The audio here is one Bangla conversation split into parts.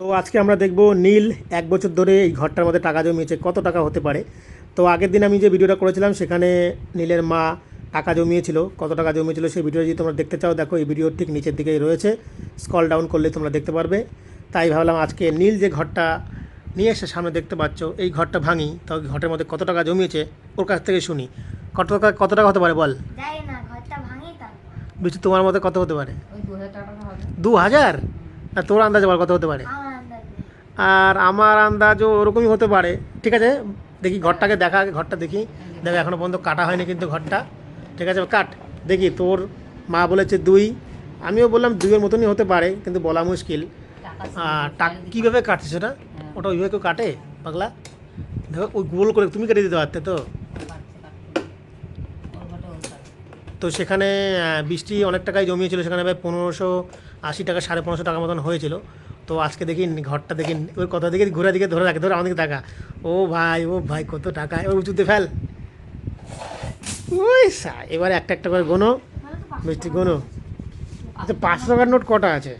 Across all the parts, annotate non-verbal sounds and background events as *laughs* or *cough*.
তো আজকে আমরা দেখব নীল এক বছর ধরে এই ঘরটার মধ্যে টাকা জমিয়েছে কত টাকা হতে পারে? তো আগের দিন আমি যে ভিডিওটা করেছিলাম সেখানে নীলের মা টাকা জমিয়েছিল কত টাকা জমিয়েছিল সেই ভিডিও যদি তোমরা দেখতে চাও দেখো এই ভিডিওর ঠিক নিচের দিকেই রয়েছে। স্কল ডাউন করলে তোমরা দেখতে পারবে। তাই ভাবলাম আজকে নীল যে ঘরটা নিয়ে এসে সামনে দেখতে পাচ্ছ এই ঘরটা ভাঙি তো ঘরের মধ্যে কত টাকা জমিয়েছে ওর কাছ থেকে শুনি। কত টাকা কত টাকা হতে পারে বল? না বিশু তোমার মধ্যে কত হতে পারে? দু হাজার আর তোর আন্দাজে বল কত হতে পারে? আর আমার আন্দাজও ওরকমই হতে পারে। ঠিক আছে? দেখি ঘরটাকে দেখা, ঘরটা দেখি। দেখো এখনও পর্যন্ত কাটা হয়নি কিন্তু ঘরটা। ঠিক আছে? কাট। দেখি, তোর মা বলেছে দুই। আমিও বললাম দুইয়ের মতনই হতে পারে, কিন্তু বলা মুশকিল। আর টাক, কীভাবে কাটছে সেটা ওটা ওইভাবে কেউ কাটে? পাগলা? দেখো, ওই গোল করে তুমি কেটে দিতে পারতে তো। তো সেখানে বৃষ্টি অনেক টাকাই জমিয়েছিল। সেখানে ভাই পনেরোশো আশি টাকা, সাড়ে পনেরোশো টাকা মতন হয়েছিল। তো আজকে দেখি ঘরটা দেখি, ওই কথা দিকে ঘুরে দিকে ধরে রাখে, ধরে আমাদেরকে টাকা ও ভাই ও ভাই, কত টাকা, এবার উঁচুতে ফেল। ওই সা, এবার একটা একটা করে গোনো। মিষ্টি গোনো। আচ্ছা পাঁচশো টাকার নোট কটা আছে?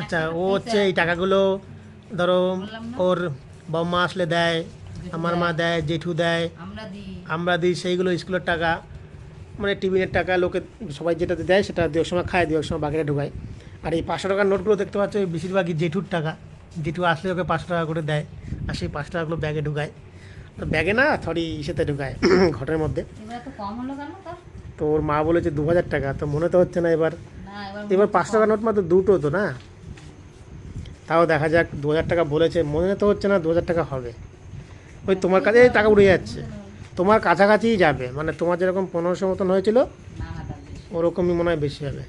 আচ্ছা ও হচ্ছে এই টাকাগুলো, ধরো, ওর বম্মা আসলে দেয়, আমার মা দেয়, জেঠু দেয়, আমরা দিই, সেইগুলো স্কুলের টাকা মানে টিফিনের টাকা, লোকে সবাই যেটাতে দেয়, সেটা দু এক সময় খায় দু এক সময় বাকিটা ঢুকায়। আর এই পাঁচশো টাকার নোটগুলো দেখতে পাচ্ছ বেশিরভাগই জেঠুর টাকা। জেঠু আসলে ওকে পাঁচশো টাকা করে দেয় আর সেই পাঁচশো টাকাগুলো ব্যাগে ঢুকায়। তো ব্যাগে না সরি ইসেতে ঢুকায় *clears throat* ঘরের মধ্যে। তো ওর মা বলেছে দু হাজার টাকা তো মনে তো হচ্ছে না এবার। এবার পাঁচশো টাকার নোট মাত্র দুটো তো না? তাও দেখা যাক দু হাজার টাকা বলেছে মনে তো হচ্ছে না দু হাজার টাকা হবে। ওই তোমার কাছে টাকা উড়ে যাচ্ছে। তোমার কাছাকাছিই যাবে মানে তোমার যেরকম পনেরোশো মতন হয়েছিল ওরকমই মনে হয় বেশি হবে।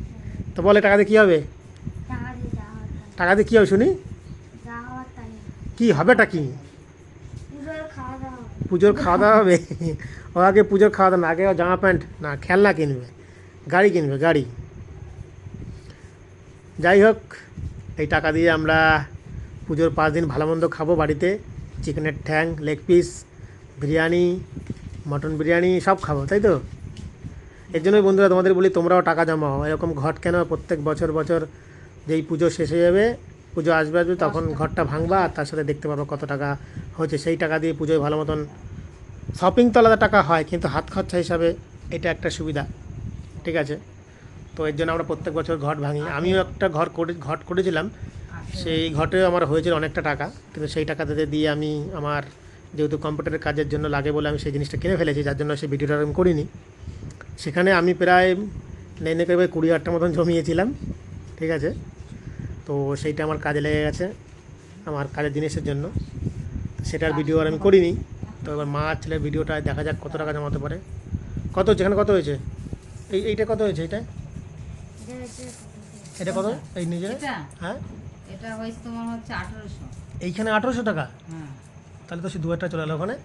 তো বলে টাকা দিয়ে কী হবে টাকা দিয়ে যা হওয়ার তাই। টাকা দিয়ে কী হবে শুনি? কী হবেটা কি? পুজোর খাওয়া দাওয়া হবে। ও আগে পুজোর খাওয়া দাওয়া না, আগে জামা প্যান্ট, না, খেলনা কিনবে, গাড়ি কিনবে, গাড়ি। যাই হোক, এই টাকা দিয়ে আমরা পুজোর পাঁচ দিন ভালো মন্দ খাব বাড়িতে। চিকেনের ঠ্যাং leg piece biryani mutton biryani, সব খাব, তাই তো? এর জন্যই বন্ধুরা তোমাদের বলি তোমরাও টাকা জমাও। এরকম ঘট কেন প্রত্যেক বছর বছর যেই পুজো শেষ হয়ে যাবে পুজো আসবে আসবে তখন ঘরটা ভাঙবা আর তার সাথে দেখতে পারব কত টাকা হচ্ছে সেই টাকা দিয়ে পুজোয় ভালো মতন শপিং তো আলাদা টাকা হয় কিন্তু হাত খরচা হিসাবে এটা একটা সুবিধা ঠিক আছে? তো এর জন্য আমরা প্রত্যেক বছর ঘট ভাঙি। আমিও একটা ঘর করে ঘট করেছিলাম। সেই ঘটেও আমার হয়েছিল অনেকটা টাকা কিন্তু সেই টাকাতে দিয়ে আমি আমার যেহেতু কম্পিউটারের কাজের জন্য লাগে বলে আমি সেই জিনিসটা কিনে ফেলেছি যার জন্য সেই ভিডিওটা আমি করিনি। সেখানে আমি প্রায় নেনে করে কুড়ি হাজারটার মতন জমিয়েছিলাম ঠিক আছে? তো সেইটা আমার কাজে লেগে গেছে আমার কাজের জিনিসের জন্য। সেটার ভিডিও আর আমি করিনি। তো এবার মা আর ছেলের ভিডিওটা দেখা যাক কত টাকা জমাতে পারে। কত হচ্ছে? এখানে কত হয়েছে? এই এইটা কত হয়েছে? এটা এটা কত? এই নিজে এটা? হ্যাঁ? এটা হয়েছে তোমার হচ্ছে আঠেরোশো। এইখানে আঠেরোশো টাকা? হ্যাঁ। তাহলে তো সে দু হাজার চলে এলো ওখানে।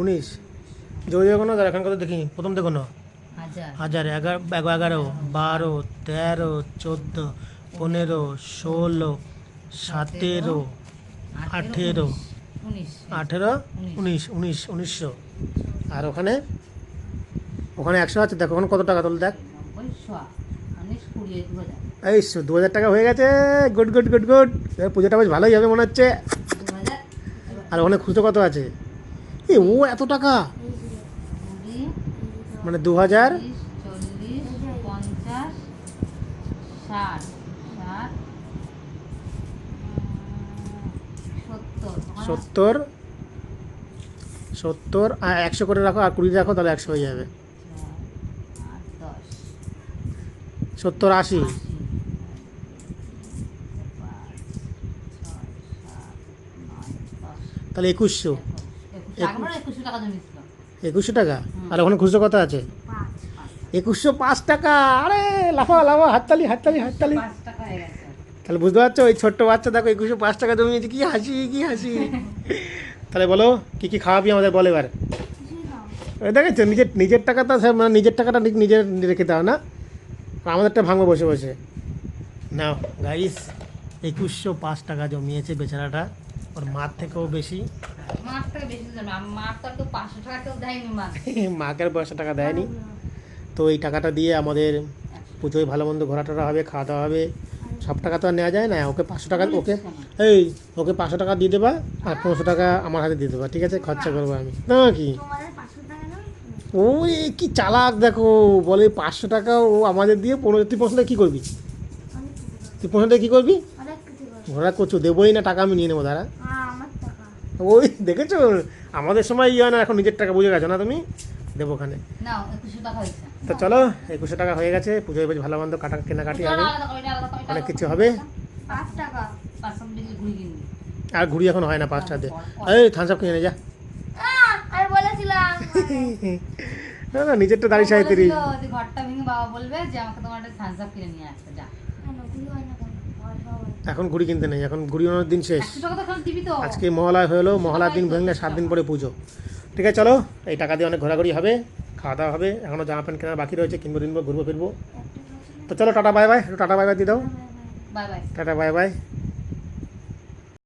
উনিশ? যদি দেখো না এখানে কত দেখি প্রথম দেখো না। হাজার। এগারো এগারো বারো তেরো চোদ্দ পনেরো ষোলো সতেরো আঠেরো আঠেরো উনিশ। উনিশ উনিশশো। আর ওখানে? ওখানে একশো আছে দেখো ওখানে কত টাকা তোল দেখ। এই দু হাজার টাকা হয়ে গেছে গুড গুড গুড গুড। পুজোটা বেশ ভালোই হবে মনে হচ্ছে। আর ওখানে খুচরো কত আছে? এ ও এত টাকা? মানে দু হাজার সত্তর সত্তর, আর একশো করে রাখো, আর কুড়ি রাখো, তাহলে একশো হয়ে যাবে। সত্তর, আশি। তাহলে একুশশো। একুশ একুশশো টাকা একুশশো টাকা? আর ওখানে খুচরো কত আছে? একুশশো পাঁচ টাকা। আরে লাফা লাফা হাততালি হাততালি হাততালি। তাহলে বুঝতে পারছ ওই ছোট্ট বাচ্চা দেখো একুশশো পাঁচ টাকা জমিয়েছে কি হাসি কি হাসি। তাহলে বলো কি কি খাওয়াবি আমাদের বলে এবার? ওই দেখেছ নিজের নিজের টাকাটা মানে নিজের টাকাটা ঠিক নিজের রেখে দাও না? আমাদেরটা ভাঙবো বসে বসে। নাও গাইস একুশশো পাঁচ টাকা জমিয়েছে বেচারাটা। ওর মার থেকেও বেশি। কেউ পাঁচশো টাকা দেয়নি *laughs* মাকে পয়সা টাকা দেয়নি। তো এই টাকাটা দিয়ে আমাদের পুজোয় ভালো মন্দ ঘোরা টোরা হবে খাওয়া দাওয়া হবে সব টাকা তো আর নেওয়া যায় না। ওকে পাঁচশো টাকা ওকে এই ওকে পাঁচশো টাকা দিয়ে দেবা আর পনেরোশো টাকা আমার হাতে দিয়ে দেবা ঠিক আছে? খরচা করব আমি। না কি? ও কি চালাক দেখো বলে পাঁচশো টাকা ও আমাদের দিয়ে পনেরো তুই পনেরো টাকা কী করবি? তুই পনেরো টাকা কী করবি? ঘোরা করছ দেবোই না টাকা আমি নিয়ে নেব দাঁড়া। ওই দেখেছ? আমাদের সময় ইয়ে না এখন নিজের টাকা বুঝে গেছো না তুমি? দেবো ওখানে। নাও একুশশো টাকা হয়েছে। তো চলো একুশশো টাকা হয়ে গেছে পুজোয় বেশ ভালো মন্দ কাটা কেনাকাটি হবে। অনেক কিছু হবে। টাকা টাকা আর ঘুড়ি এখন হয় না পাঁচটাতে এই থামস আপ কিনে নে যা। না না নিজেরটা দাঁড়িয়ে সাহেব তিরিশ বলেছিল যে ঘরটা ভেঙে বাবা বলবে যে আমাকে তোমার একটা থামস আপ কিনে নিয়ে আসতে যা। এখন ঘুড়ি কিনতে নেই এখন ঘুড়ি অনেক দিন শেষ। আজকে মহালয় হলো মহালয়ার দিন ভেঙে সাত দিন পরে পুজো। ঠিক আছে চলো এই টাকা দিয়ে অনেক ঘোরাঘুরি হবে খাওয়া দাওয়া হবে এখনও জামা প্যান্ট কেনার বাকি রয়েছে কিনবো কিনবো ঘুরবো ফিরবো। তো চলো tata bye bye tata bye bye দিয়ে দাও। Bye bye. Tata bye bye.